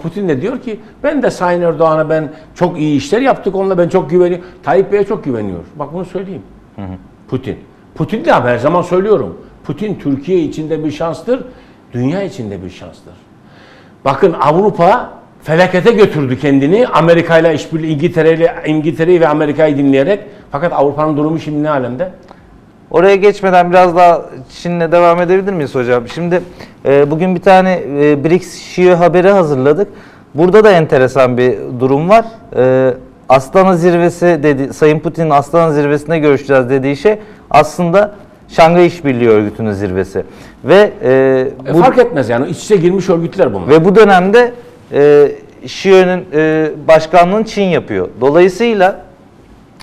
Putin de diyor ki ben de Sayın Erdoğan'a ben çok iyi işler yaptık onunla ben çok güveniyorum. Tayyip Bey'e çok güveniyor. Bak bunu söyleyeyim. Putin. Putin de her zaman söylüyorum. Putin Türkiye içinde bir şanstır, dünya içinde bir şanstır. Bakın Avrupa felakete götürdü kendini Amerika ile işbirliği İngiltere ile İngiltere'yi ve Amerika'yı dinleyerek. Fakat Avrupa'nın durumu şimdi ne alemde? Oraya geçmeden biraz daha Çin'le devam edebilir miyiz hocam? Şimdi e, bugün bir tane e, BRICS Şio haberi hazırladık. Burada da enteresan bir durum var. E, Astana zirvesi dedi, Sayın Putin'in Astana zirvesinde görüşeceğiz dediği şey aslında Şangay İşbirliği Örgütü'nün zirvesi. Ve e, E, bu, fark etmez yani iç içe girmiş örgütler bunlar. ve bu dönemde e, Şio'nun e, başkanlığını Çin yapıyor. Dolayısıyla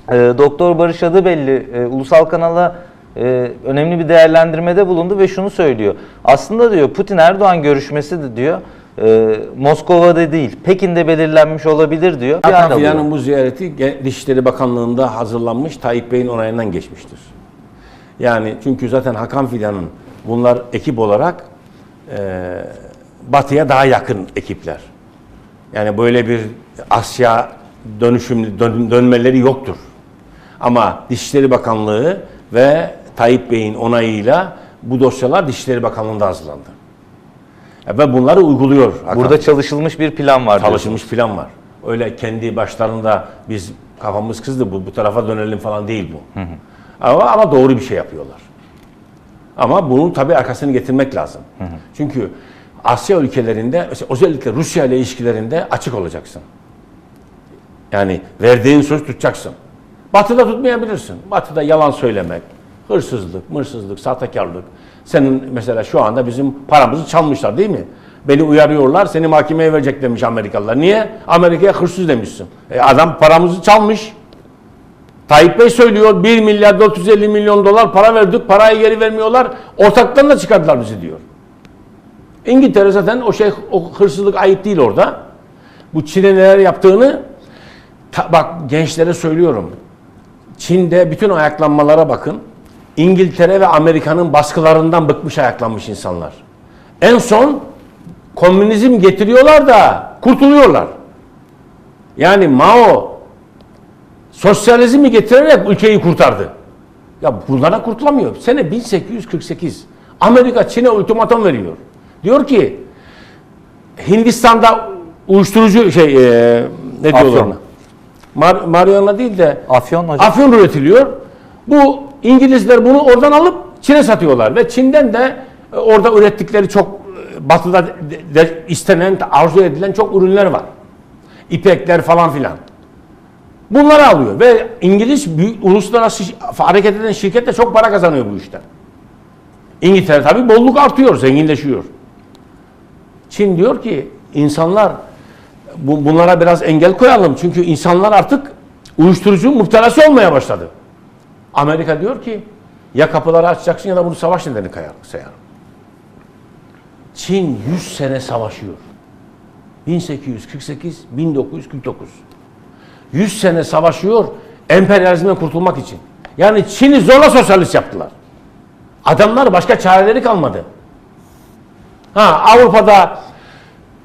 e, Doktor Barış Adıbelli e, ulusal kanala e, önemli bir değerlendirmede bulundu ve şunu söylüyor. Aslında diyor Putin Erdoğan görüşmesi de diyor e, Moskova'da değil Pekin'de belirlenmiş olabilir diyor. Buluyor. bu ziyareti Dışişleri Bakanlığı'nda hazırlanmış Tayyip Bey'in onayından geçmiştir. Yani çünkü zaten Hakan Fidan'ın bunlar ekip olarak e, Batı'ya daha yakın ekipler. Yani böyle bir Asya dönüşüm dön- dönmeleri yoktur. Ama Dışişleri Bakanlığı ve Tayyip Bey'in onayıyla bu dosyalar Dışişleri Bakanlığı'nda hazırlandı. Ve bunları uyguluyor. Hakan Burada çalışılmış bir plan var. çalışılmış plan var. Öyle kendi başlarında biz kafamız kızdı bu bu tarafa dönelim falan değil bu. Ama ama doğru bir şey yapıyorlar. Ama bunun tabii arkasını getirmek lazım. Çünkü Asya ülkelerinde özellikle Rusya ile ilişkilerinde açık olacaksın. Yani verdiğin söz tutacaksın. Batı'da tutmayabilirsin. Batı'da yalan söylemek, hırsızlık, mırsızlık, sahtekarlık. Senin mesela şu anda bizim paramızı çalmışlar değil mi? Beni uyarıyorlar, seni mahkemeye verecek demiş Amerikalılar. Niye? Amerika'ya hırsız demişsin. E adam paramızı çalmış. Tayyip Bey söylüyor 1 milyar 450 milyon dolar para verdik, parayı geri vermiyorlar. Ortaklarına çıkardılar bizi diyor. İngiltere zaten o şey o hırsızlık ayıp değil orada. Bu Çin'e neler yaptığını ta- bak gençlere söylüyorum. Çin'de bütün ayaklanmalara bakın. İngiltere ve Amerika'nın baskılarından bıkmış ayaklanmış insanlar. En son komünizm getiriyorlar da kurtuluyorlar. Yani Mao sosyalizmi getirerek ülkeyi kurtardı. Ya bunlara kurtulamıyor. Sene 1848 Amerika Çin'e ultimatum veriyor. Diyor ki Hindistan'da uyuşturucu şey e, ne diyorlar ona? Mar marihuana değil de Afyon hocam. afyon üretiliyor. Bu İngilizler bunu oradan alıp Çin'e satıyorlar ve Çin'den de e, orada ürettikleri çok e, batıda de, istenen, arzu edilen çok ürünler var. İpekler falan filan. Bunları alıyor ve İngiliz büyük, uluslararası hareket eden şirket de çok para kazanıyor bu işten. İngiltere tabii bolluk artıyor, zenginleşiyor. Çin diyor ki insanlar bu, bunlara biraz engel koyalım. Çünkü insanlar artık uyuşturucu müptelası olmaya başladı. Amerika diyor ki ya kapıları açacaksın ya da bunu savaş nedeni sayarım. Çin 100 sene savaşıyor. 1848, 1949. 100 sene savaşıyor emperyalizmden kurtulmak için. Yani Çin'i zorla sosyalist yaptılar. Adamlar başka çareleri kalmadı. Ha Avrupa'da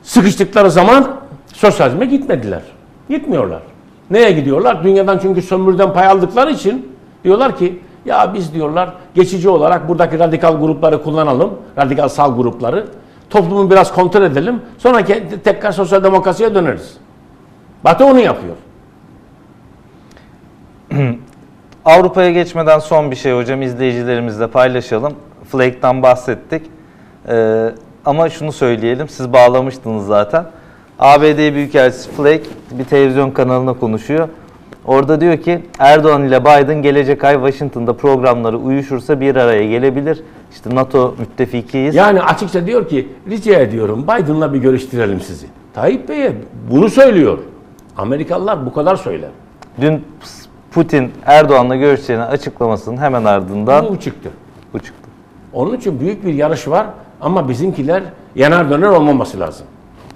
sıkıştıkları zaman sosyalizme gitmediler. Gitmiyorlar. Neye gidiyorlar? Dünyadan çünkü sömürden pay aldıkları için diyorlar ki ya biz diyorlar geçici olarak buradaki radikal grupları kullanalım. Radikal sağ grupları. Toplumu biraz kontrol edelim. Sonra tekrar sosyal demokrasiye döneriz. Batı onu yapıyor. Avrupa'ya geçmeden son bir şey hocam izleyicilerimizle paylaşalım. Flake'dan bahsettik. Ee, ama şunu söyleyelim, siz bağlamıştınız zaten. ABD Büyükelçisi Flake bir televizyon kanalına konuşuyor. Orada diyor ki Erdoğan ile Biden gelecek ay Washington'da programları uyuşursa bir araya gelebilir. İşte NATO müttefikiyiz. Yani açıkça diyor ki rica ediyorum Biden'la bir görüştürelim sizi. Tayyip Bey'e bunu söylüyor. Amerikalılar bu kadar söyler. Dün Putin Erdoğan'la görüşeceğini açıklamasının hemen ardından Bu çıktı. bu çıktı. Onun için büyük bir yarış var ama bizimkiler yanar döner olmaması lazım.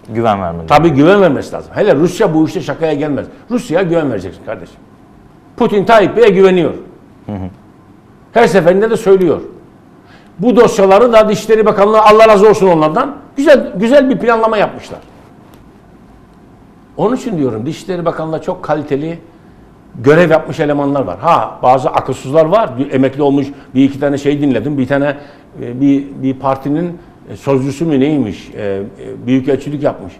Güven vermeli. Tabii güven vermesi lazım. Hele Rusya bu işte şakaya gelmez. Rusya'ya güven vereceksin kardeşim. Putin Tayyip Bey'e güveniyor. Her seferinde de söylüyor. Bu dosyaları da Dışişleri Bakanlığı Allah razı olsun onlardan güzel güzel bir planlama yapmışlar. Onun için diyorum Dışişleri Bakanlığı'nda çok kaliteli görev yapmış elemanlar var. Ha bazı akılsızlar var. Emekli olmuş bir iki tane şey dinledim. Bir tane e, bir, bir partinin e, sözcüsü mü neymiş? E, e, büyükelçilik yapmış.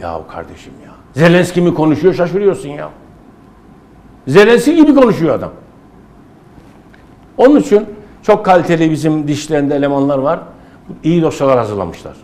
Ya kardeşim ya. Zelenski mi konuşuyor şaşırıyorsun ya. Zelenski gibi konuşuyor adam. Onun için çok kaliteli bizim dişlerinde elemanlar var. İyi dosyalar hazırlamışlar.